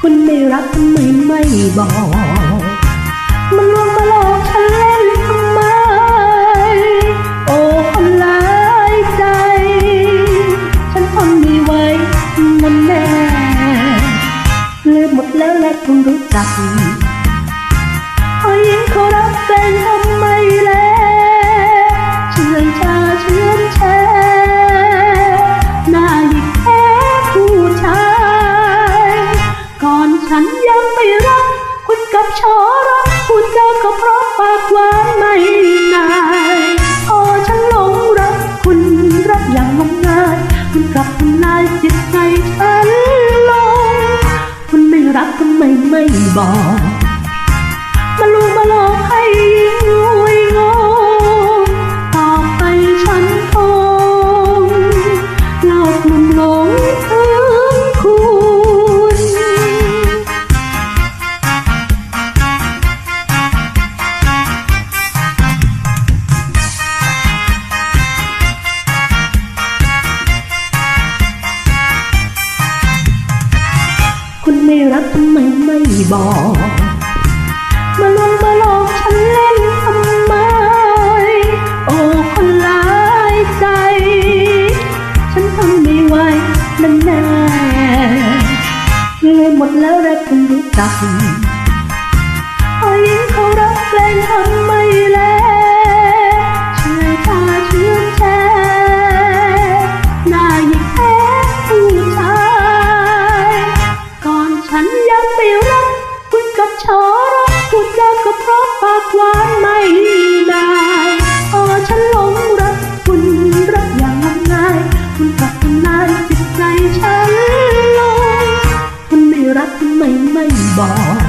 คุณไม่รักไม่ไม่บอก มันลวงมาหลอกฉันเล่นทำไม โอ้คนหลายใจ ฉันทนไม่ไหวมันแน่ลืมหมดแล้วและคุณรู้จักพอยิ่งเขารักแฟน กับชอรอพูดเจอก็เพราะปากหวานไม่นายโอฉันหลงรักคุณรักอย่างงมงายคุณกลับทำลายจิตใจฉันลงคุณไม่รักทำไมไม่บอก มาลูมาหลอกให้ ไม่รักทำไมไม่บอก มาลวงมาหลอกฉันเล่นทำไม โอ้คนหลายใจ ฉันทำไม่ไหวนั่นแน่เลยหมดแล้วแรกคุณรู้จัก หวานไม่ได้พอฉันหลงรักคุณรักอย่างงมงาย คุณกลับทำลายจิตใจฉันลงคุณไม่รักคุณไม่ไม่บอก